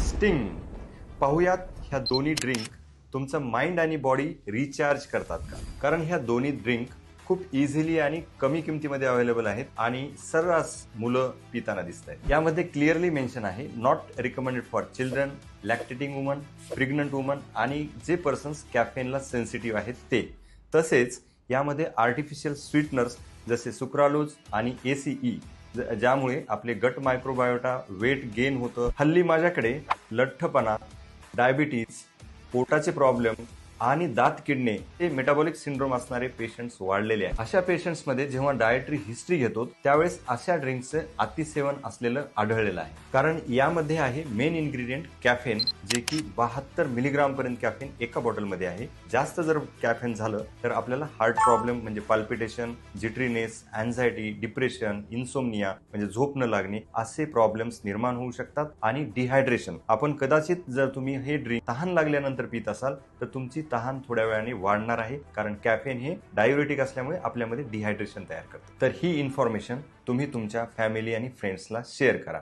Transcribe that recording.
Sting पाहूयात ह्या दोन्ही ड्रिंक तुमचं माइंड आणि बॉडी रिचार्ज करतात का? कारण ह्या दोन्ही ड्रिंक खूप इझिली आणि कमी किमतीमध्ये अवेलेबल आहेत आणि सर्रास मुलं पिताना दिसत आहेत यामध्ये क्लिअरली मेन्शन आहे not recommended for children lactating women pregnant women आणि जे पर्सन्स कॅफेनला सेन्सिटिव्ह आहेत ते. तसेच यामध्ये आर्टिफिशियल स्वीटनर्स जसे सुक्रालोज आणि एसीई ज्यामुळे आपले गट मायक्रोबायोटा वेट गेन होतं. हल्ली माझ्याकडे लठ्ठपणा डायबिटीज पोटाचे प्रॉब्लेम आणि दात किडणे हे मेटाबॉलिक सिंड्रोम असणारे पेशंट्स वाढलेले आहेत. अशा पेशंट्समध्ये जेव्हा डायटरी हिस्ट्री घेतो त्यावेळेस अशा ड्रिंकचं अतिसेवन असलेलं आढळलेलं आहे. कारण यामध्ये आहे मेन इन्ग्रेडियंट कॅफेन जे की बहात्तर मिलीग्राम पर्यंत कॅफेन एका बॉटलमध्ये आहे. जास्त जर कॅफेन झालं तर आपल्याला हार्ट प्रॉब्लेम म्हणजे palpitation jitteriness anxiety depression insomnia म्हणजे झोप न लागणे असे प्रॉब्लेम्स निर्माण होऊ शकतात. आणि डिहायड्रेशन आपण कदाचित जर तुम्ही हे ड्रिंक तहान लागल्यानंतर पित असाल तर तुमची तहान थोड्या वेळाने वाढणार आहे कारण कॅफेन हे डायुरेटिक असल्यामुळे आपल्यामध्ये डिहायड्रेशन तयार करतं. तर ही इन्फॉर्मेशन तुम्ही तुमच्या फॅमिली आणि फ्रेंड्सला शेअर करा.